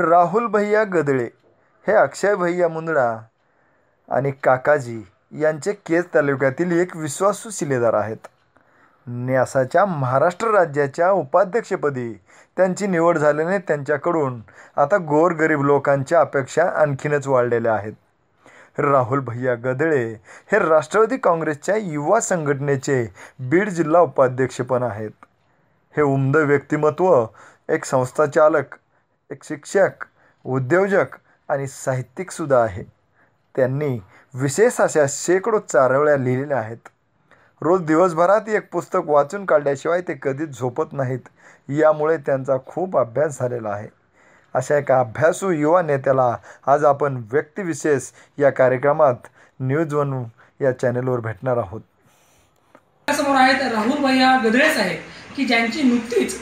राहुल भैया गदळे हे अक्षय भैया मुंदडा आणि काकाजी यांचे केज तालुक्यातील एक विश्वासू शिलेदार आहेत. न्यासाच्या महाराष्ट्र राज्याच्या उपाध्यक्षपदी त्यांची निवड झाल्याने त्यांच्याकडून आता गोरगरीब लोकांच्या अपेक्षा आणखीनच वाढलेल्या आहेत. राहुल भैया गदळे हे राष्ट्रवादी काँग्रेसच्या युवा संघटनेचे बीड जिल्हा उपाध्यक्ष पण आहेत. हे उमद व्यक्तिमत्व एक संस्थाचालक एक शिक्षक उद्योजक आणि साहित्यिकसुद्धा आहे. त्यांनी विशेष अशा शेकडो चारवळ्या लिहिलेल्या आहेत. रोज दिवसभरात एक पुस्तक वाचून काढल्याशिवाय ते कधीच झोपत नाहीत. यामुळे त्यांचा खूप अभ्यास झालेला आहे. अशा एका अभ्यासू युवा नेत्याला आज आपण व्यक्तिविशेष या कार्यक्रमात न्यूज वन या चॅनेलवर भेटणार आहोत. समोर आहेत राहुल भैया गदळे साहेब की ज्यांची नुकतीच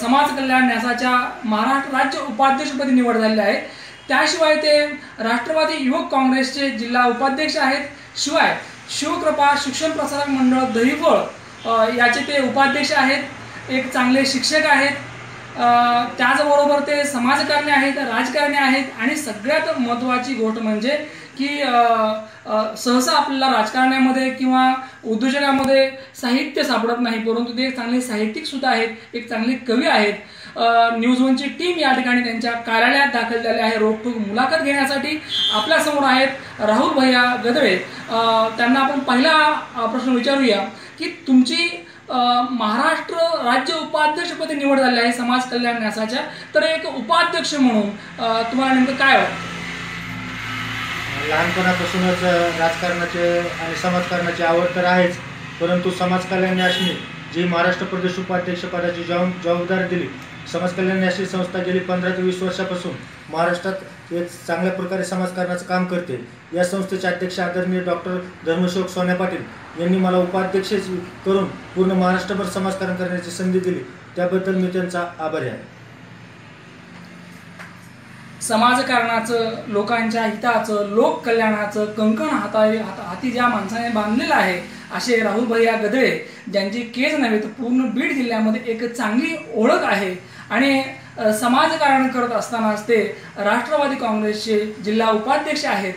समाज कल्याण न्यासाच्या महाराष्ट्र राज्य उपाध्यक्षपदी निवड झालेली आहे. त्याशिवाय ते राष्ट्रवादी युवक काँग्रेसचे जिल्हा उपाध्यक्ष आहेत. शिवाय शिवकृपा शिक्षण प्रसारक मंडळ दहिफळ याचे ते उपाध्यक्ष आहेत. एक चांगले शिक्षक आहेत. त्याचबरोबर ते समाजकारणी आहेत राजकारणी आहेत. आणि सगळ्यात महत्त्वाची गोष्ट म्हणजे की सहसा आपल्याला राजकारण्यामध्ये किंवा उद्योजकामध्ये साहित्य सापडत नाही परंतु ते एक चांगले साहित्यिक सुद्धा आहेत एक चांगले कवी आहेत. न्यूज वनची टीम या ठिकाणी त्यांच्या कार्यालयात दाखल झाली आहे. रोखोक मुलाखत घेण्यासाठी आपल्यासमोर आहेत राहुल भैया गदळे त्यांना आपण पहिला प्रश्न विचारूया की तुमची महाराष्ट्र राज्य उपाध्यक्षपदी निवड झाली आहे समाज कल्याण न्यासाच्या तर एक उपाध्यक्ष म्हणून तुम्हाला नेमकं काय वाटतं? लहानपणापासूनच राजकारणाचे आणि समाजकारणाची आवड तर आहेच परंतु समाज कल्याण न्यासनी जी महाराष्ट्र प्रदेश उपाध्यक्षपदाची जबाब जबाबदारी दिली समाज कल्याण संस्था गेली पंधरा ते वीस वर्षापासून महाराष्ट्रात एक चांगल्या प्रकारे समाजकारणाचं काम करते. या संस्थेचे अध्यक्ष आदरणीय डॉक्टर धर्मशोक सोन्या पाटील यांनी मला उपाध्यक्ष करून पूर्ण महाराष्ट्रभर समाजकारण करण्याची संधी दिली. त्याबद्दल मी त्यांचा आभारी आहे. समाजकारणाचं लोकांच्या हिताचं लोक कल्याणाचं कंकण हाता हाती ज्या माणसाने बांधलेलं आहे असे राहुल भैया गदळे ज्यांची केज नव्हे तर पूर्ण बीड जिल्ह्यामध्ये एक चांगली ओळख आहे. आणि समाजकारण करत असतानाच ते राष्ट्रवादी काँग्रेसचे जिल्हा उपाध्यक्ष आहेत.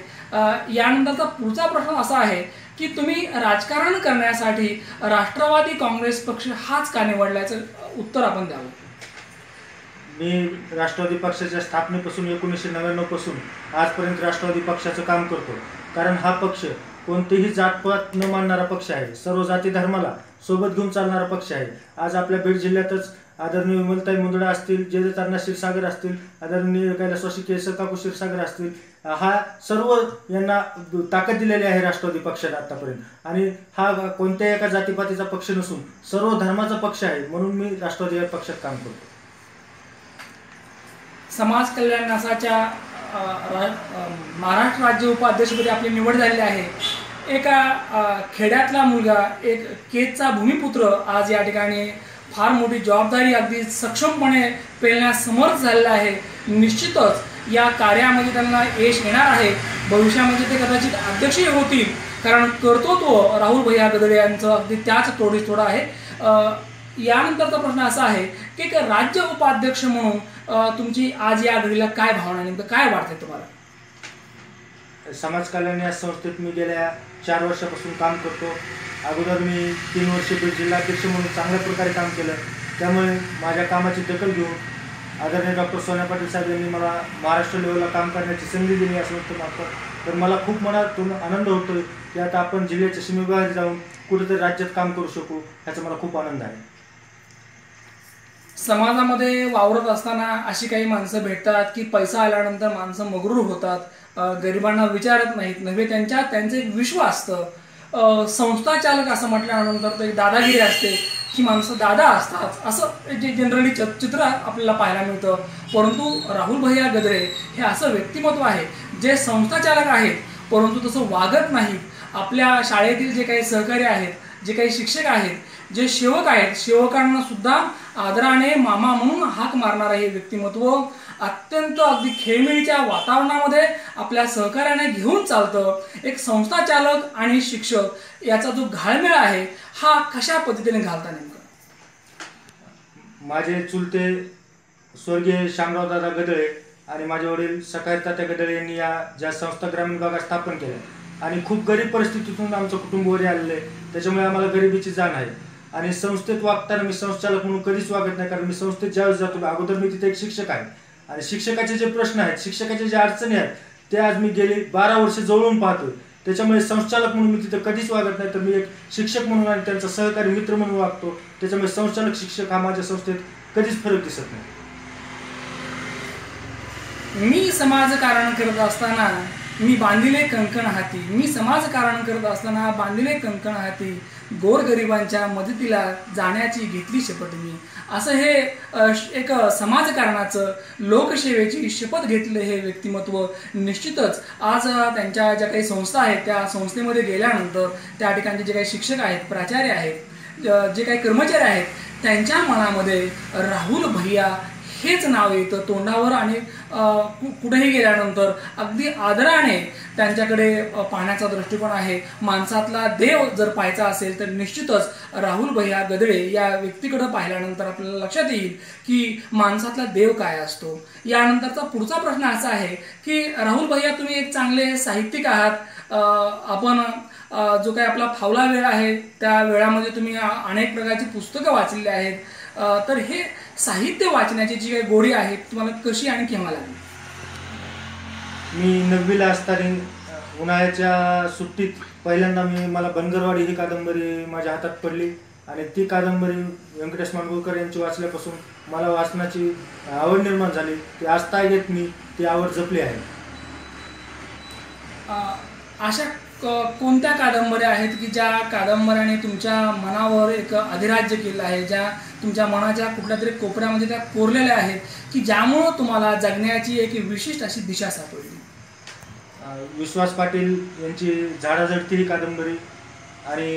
यानंतरचा पुढचा प्रश्न असा आहे की तुम्ही राजकारण करण्यासाठी राष्ट्रवादी काँग्रेस पक्ष हाच का निवडल्याचं उत्तर आपण द्यावं? मी राष्ट्रवादी पक्षाच्या स्थापनेपासून एकोणीसशे नव्याण्णवपासून आजपर्यंत राष्ट्रवादी पक्षाचं काम करतो. कारण हा पक्ष कोणतेही जातपात न मानणारा पक्ष आहे. सर्व जाती धर्माला सोबत घेऊन चालणारा पक्ष आहे. आज आपल्या बीड जिल्ह्यातच आदरणीय विमलताई मुंदडा असतील जयतारणा क्षीरसागर असतील आदरणीय कैलासवासी केसर काकू क्षीरसागर असतील हा सर्व यांना ताकद दिलेली आहे राष्ट्रवादी पक्षाला आतापर्यंत. आणि हा कोणत्याही एका जातीपातीचा पक्ष नसून सर्व धर्माचा पक्ष आहे म्हणून मी राष्ट्रवादी या पक्षात काम करतो. समाज कल्याण न्यासाच्या रा- महाराष्ट्र राज्य उपाध्यक्षपदी आपली निवड झालेली आहे. एका खेड्यातला मुलगा एक केजचा भूमिपुत्र आज या ठिकाणी फार मोठी जबाबदारी अगदी सक्षमपणे पेलण्यास समर्थ झालेला आहे. निश्चितच या कार्यामध्ये त्यांना यश येणार आहे. भविष्यामध्ये ते कदाचित अध्यक्षही होतील. कारण करतो तो राहुल भैया गदळे यांचं अगदी त्याच तोडीस थोडं आहे. यानंतरचा प्रश्न असा आहे की एक राज्य उपाध्यक्ष म्हणून तुमची आज या आघाडीला काय भावना नेमकं काय वाटतंय तुम्हाला? समाज कल्याण या संस्थेत मी गेल्या चार वर्षापासून काम करतो. अगोदर मी तीन वर्ष बीड जिल्हाध्यक्ष म्हणून चांगल्या प्रकारे काम केलं. त्यामुळे माझ्या कामाची दखल घेऊन आदरणीय डॉक्टर सोन्या पाटील साहेब यांनी मला महाराष्ट्र लेवलला काम करण्याची संधी दिली असं वाटतं तर मला खूप मनातून आनंद होतोय की आता आपण जिल्ह्याच्या सीमेबाहेर जाऊन कुठेतरी राज्यात काम करू शकू ह्याचा मला खूप आनंद आहे. समाजामध्ये वावरत असताना अशी काही माणसं भेटतात की पैसा आल्यानंतर माणसं मगरूर होतात गरिबांना विचारत नाहीत नव्हे त्यांच्या त्यांचं एक विश्व असतं. संस्थाचालक संस्था चालक असं म्हटल्यानंतर एक दादागिरी असते ही माणसं दादा असतात. असं जे जनरली चित्र आपल्याला पाहायला मिळतं. परंतु राहुल भैया गदरे हे असं व्यक्तिमत्व आहे जे संस्था चालक आहेत परंतु तसं वागत नाहीत. आपल्या शाळेतील जे काही सहकारी आहेत जे काही शिक्षक आहेत जे सेवक आहेत सेवकांना सुद्धा आदराने मामा म्हणून हाक मारणारं हे व्यक्तिमत्व अत्यंत अगदी खेळमेळीच्या वातावरणामध्ये आपल्या सहकार्याने घेऊन चालतं. एक संस्था चालक आणि शिक्षक याचा जो घाळमेळ आहे हा कशा पद्धतीने घालता नेमकं? माझे चुलते स्वर्गीय शामराव दादा गदळे आणि माझे वडील सकाळी तात्या गदळे यांनी या ज्या संस्था ग्रामीण भागात स्थापन केल्या. आणि खूप गरीब परिस्थितीतून आमचं कुटुंब वरी आलेलं आहे. त्याच्यामुळे आम्हाला गरिबीची जाण आहे. आणि संस्थेत वागताना मी संस्थालक म्हणून कधीच वागत नाही कारण मी संस्थेत ज्यावेळेस जातो अगोदर मी तिथे एक शिक्षक आहे. आणि शिक्षकाचे जे प्रश्न आहेत शिक्षकाचे जे अडचणी आहेत ते आज मी गेले बारा वर्ष जवळून पाहतोय. त्याच्यामुळे संचालक म्हणून मी तिथं कधीच वागत नाही तर मी एक शिक्षक म्हणून आणि त्यांचा सहकारी मित्र म्हणून वागतो. त्याच्यामुळे संचालक शिक्षक हा माझ्या संस्थेत कधीच फरक दिसत नाही. मी समाजकारण करत असताना मी बांधिले कंकण हाती. मी समाजकारण करत असताना बांधिले कंकण हाती. गोरगरिबांच्या मदतीला जाण्याची घेतली शपथ मी असं हे एक समाजकारणाचं लोकसेवेची शपथ घेतलं हे व्यक्तिमत्व निश्चितच आज त्यांच्या ज्या काही संस्था आहेत त्या संस्थेमध्ये गेल्यानंतर त्या ठिकाणचे जे काही शिक्षक आहेत प्राचार्य आहेत जे काही कर्मचारी आहेत त्यांच्या मनामध्ये राहुल भैया हेच नाव येतं तोंडावर आणि कुठेही गेल्यानंतर अगदी आदराने त्यांच्याकडे पाहण्याचा दृष्टिकोन आहे. माणसातला देव जर पाहायचा असेल तर निश्चितच राहुल भैया गदळे या व्यक्तीकडे पाहिल्यानंतर आपल्याला लक्षात येईल की माणसातला देव काय असतो. यानंतरचा पुढचा प्रश्न असा आहे की राहुल भैया तुम्ही एक चांगले साहित्यिक आहात. आपण जो काही आपला फावला वेळ आहे त्या वेळामध्ये तुम्ही अनेक प्रकारची पुस्तकं वाचलेली आहेत. तर हे साहित्य वाचण्याची जी काही गोडी आहे तुम्हाला कशी आणि केव्हा लागली? मी नववीला असताना उन्हाळ्याच्या सुट्टीत पहिल्यांदा मी मला बनगरवाडी ही कादंबरी माझ्या हातात पडली आणि ती कादंबरी व्यंकटेश मांडगुळकर यांची वाचल्यापासून मला वाचनाची आवड निर्माण झाली. ती आजता येत मी ती आवड जपली आहे. अशा कोणत्या कादंबऱ्या आहेत की ज्या कादंबऱ्याने तुमच्या मनावर एक अधिराज्य केलं आहे ज्या तुमच्या मनाच्या कुठल्या तरी कोपऱ्यामध्ये त्या कोरलेल्या आहेत की ज्यामुळं तुम्हाला जगण्याची एक विशिष्ट अशी दिशा सापडली? विश्वास पाटील यांची झाडाझडती ही कादंबरी आणि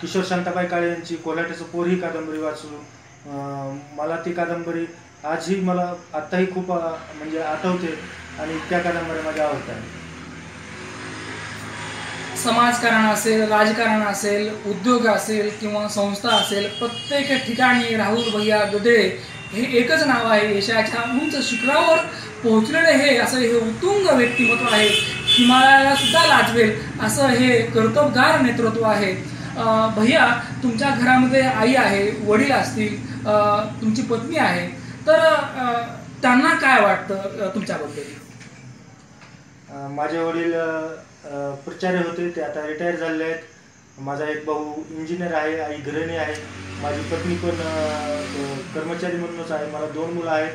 किशोर शांताबाई काळे यांची कोल्हाट्याचं पोर ही कादंबरी वाचून मला ती कादंबरी आजही मला आत्ताही खूप म्हणजे आठवते आणि त्या कादंबऱ्या माझ्या आवडतात समाजकारण असेल राजकारण असेल उद्योग असेल किंवा संस्था असेल प्रत्येक ठिकाणी राहुल भैया गदळे हे एकच नाव आहे. यशाच्या उंच शिखरावर पोहोचलेले हे असं हे उत्तुंग व्यक्तिमत्व आहे. हिमालयाला सुद्धा लाजवेल असं हे कर्तबगार नेतृत्व आहे. भैया तुमच्या घरामध्ये आई आहे वडील असतील तुमची पत्नी आहे. तर त्यांना काय वाटतं तुमच्याबद्दल? माझे वडील प्राचार्य होते ते आता रिटायर झालेले आहेत. माझा एक भाऊ इंजिनियर आहे आई गृहिणी आहे. माझी पत्नी पण कर्मचारी म्हणूनच आहे. मला दोन मुलं आहेत.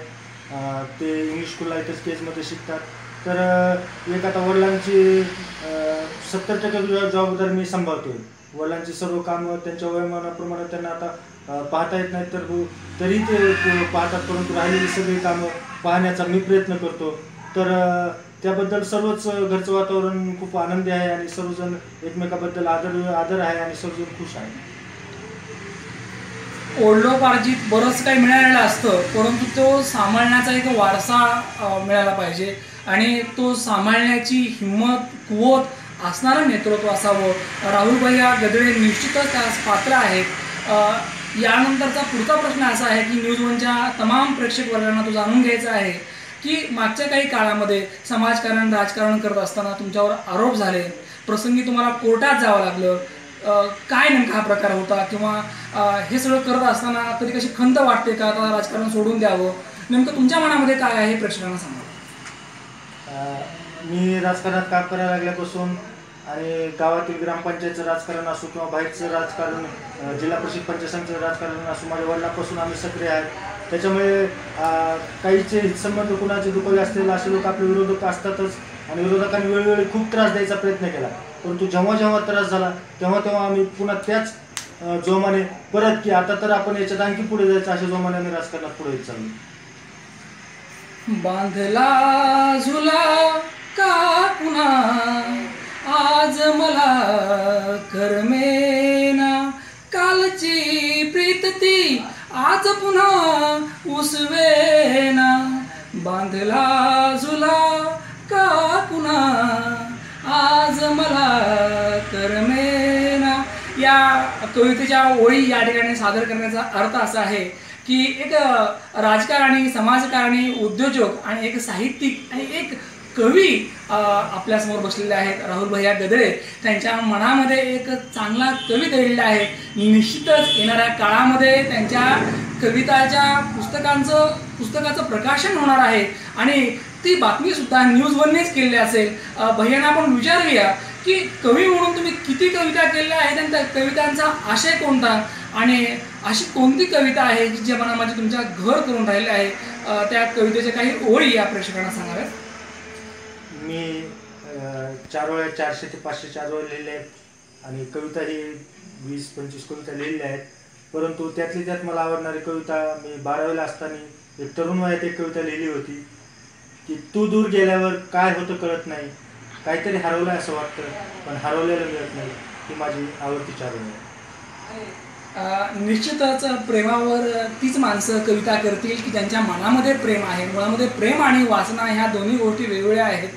ते इंग्लिश स्कूलला इथंच केजमध्ये शिकतात. तर एक आता वडिलांची सत्तर टक्के जबाबदारी मी सांभाळतोय. वडिलांची सर्व कामं त्यांच्या वयोमानाप्रमाणे त्यांना आता पाहता येत नाहीत. तर तरी ते पाहतात परंतु राहिलेली सगळी कामं पाहण्याचा मी प्रयत्न करतो. तर त्याबद्दल सर्वच घरचं वातावरण खूप आनंदी आहे आणि सर्वजण एकमेकाबद्दल आदर आदर आहे आणि सर्वजण खुश आहे ओल्डोपार्जित बरंच काही मिळालेलं असतं परंतु तो सांभाळण्याचा एक वारसा मिळाला पाहिजे. आणि तो सांभाळण्याची हिंमत कुवत असणारं नेतृत्व असावं. राहुल भैया गदळे निश्चितच त्यास पात्र आहेत. यानंतरचा पुढचा प्रश्न असा आहे की न्यूज वनच्या तमाम प्रेक्षक वर्गांना तो जाणून घ्यायचा आहे. की मागच्या काही काळामध्ये समाजकारण राजकारण करत असताना तुमच्यावर आरोप झाले. प्रसंगी तुम्हाला कोर्टात जावं लागलं. काय नेमका हा प्रकार होता? किंवा हे सगळं करत असताना कधी कशी खंत वाटते का? आता राजकारण सोडून द्यावं? नेमकं तुमच्या मनामध्ये काय आहे प्रश्नांना प्रेक्षकांना सांगा मी राजकारणात काम करायला लागल्यापासून आणि गावातील ग्रामपंचायतचं राजकारण असो किंवा बाहेरचं राजकारण जिल्हा परिषद पंचायत समितीचं राजकारण असो माझ्या वडिलांपासून आम्ही सक्रिय आहेत त्याच्यामुळे काहीचे हितसंबंध कुणाचे दुखावे असतील असे लोक आपले विरोधक असतातच आणि विरोधकांनी वेळोवेळी खूप त्रास द्यायचा प्रयत्न केला. परंतु जेव्हा जेव्हा त्रास झाला तेव्हा तेव्हा आम्ही पुन्हा त्याच जोमाने परत की आता तर आपण याच्यात आणखी पुढे जायचं अशा जोमाने आम्ही राजकारणात पुढे चाललो. बांधला झुला का पुन्हा? आज मला करमे आज पुन्हा उसवेना बांधला झुला का पुन्हा? आज मला करमेना. या कवितेच्या ओळी या ठिकाणी सादर करण्याचा अर्थ असा आहे की एक राजकारणी समाजकारणी उद्योजक आणि एक साहित्यिक आणि एक कवी आपल्यासमोर बसलेले आहेत. राहुल भैया गदळे त्यांच्या मनामध्ये एक चांगला कवी दडलेला आहे. निश्चितच येणाऱ्या काळामध्ये त्यांच्या कविताच्या पुस्तकांचं पुस्तकाचं प्रकाशन होणार आहे. आणि ती बातमी सुद्धा न्यूज वननेच केलेली असेल. भैयांना आपण विचारूया की कवी म्हणून तुम्ही किती कविता केलेल्या आहेत आणि त्या कवितांचा आशय कोणता? आणि अशी कोणती कविता आहे की ज्या मनामध्ये तुमच्या घर करून राहिली आहे? त्या कवितेच्या काही ओळी या प्रेक्षकांना सांगाव्यात. मी चार वेळा चारशे ते पाचशे चार वेळा लिहिले आहेत. आणि कविता ही वीस पंचवीस कविता लिहिल्या आहेत. परंतु त्यातली त्यात मला आवडणारी कविता मी बारावीला असताना एक तरुण वयात एक कविता लिहिली होती की तू दूर गेल्यावर काय होतं कळत नाही. काहीतरी हरवलं असं वाटतं पण हरवलेलं मिळत नाही. ही माझी आवडती चार वेळ आहे निश्चितच प्रेमावर तीच माणसं कविता करतील की ज्यांच्या मनामध्ये प्रेम आहे. मुळामध्ये प्रेम आणि वासना ह्या दोन्ही गोष्टी वेगवेगळ्या आहेत.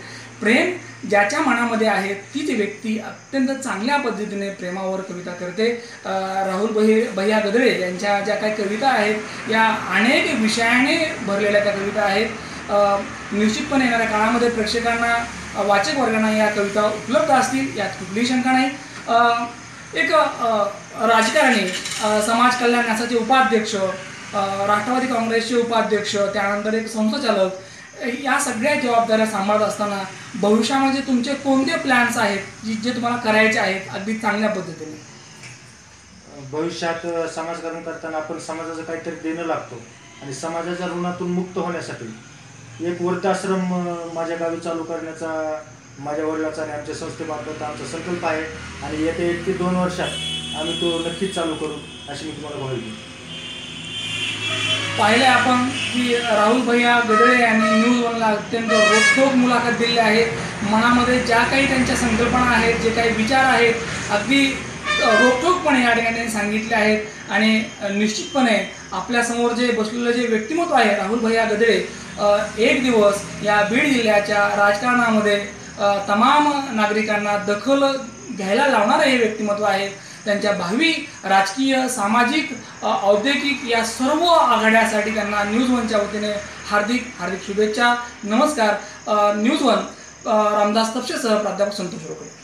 प्रेम ज्याच्या मनामध्ये आहे तीच व्यक्ती अत्यंत चांगल्या पद्धतीने प्रेमावर कविता करते. राहुल बहि भैया गदळे यांच्या ज्या काही कविता आहेत या अनेक विषयाने भरलेल्या त्या कविता आहेत. निश्चितपणे येणाऱ्या काळामध्ये प्रेक्षकांना वाचक वर्गांना या कविता उपलब्ध असतील यात कुठलीही शंका नाही. एक राजकारणी समाज कल्याण न्यासाचे उपाध्यक्ष राष्ट्रवादी काँग्रेसचे उपाध्यक्ष त्यानंतर एक संस्थाचालक या सगळ्या जबाबदाऱ्या सांभाळत असताना भविष्यामध्ये तुमचे कोणते प्लॅन्स आहेत जी जे तुम्हाला करायचे आहेत अगदी चांगल्या पद्धतीने? भविष्यात समाजकारण करताना आपण समाजाचं काहीतरी देणं लागतो. आणि समाजाच्या ऋणातून मुक्त होण्यासाठी एक वृद्धाश्रम माझ्या गावी चालू करण्याचा माझ्या वडिलाचा आणि आमच्या संस्थेमार्फत आमचा संकल्प आहे. आणि येत्या एक ते दोन वर्षात आम्ही तो नक्कीच चालू करू अशी मी तुम्हाला देतो. पाहिले आपण की राहुल भैया गदळे यांनी न्यूज वनला अत्यंत रोखोक मुलाखत दिली आहे. मनामध्ये ज्या काही त्यांच्या संकल्पना आहेत जे काही विचार आहेत अगदी रोखोकपणे या ठिकाणी त्यांनी सांगितले आहेत. आणि निश्चितपणे आपल्यासमोर जे बसलेलं जे व्यक्तिमत्व आहे राहुल भैया गदळे एक दिवस या बीड जिल्ह्याच्या राजकारणामध्ये तमाम नागरिकांना दखल घ्यायला लावणारं हे व्यक्तिमत्व आहे. त्यांच्या भावी राजकीय सामाजिक औद्योगिक या सर्व आघाड्यासाठी त्यांना न्यूज वनच्या वतीने हार्दिक हार्दिक शुभेच्छा. नमस्कार. न्यूज वन रामदास तपशेसह प्राध्यापक संतोष रोकडे.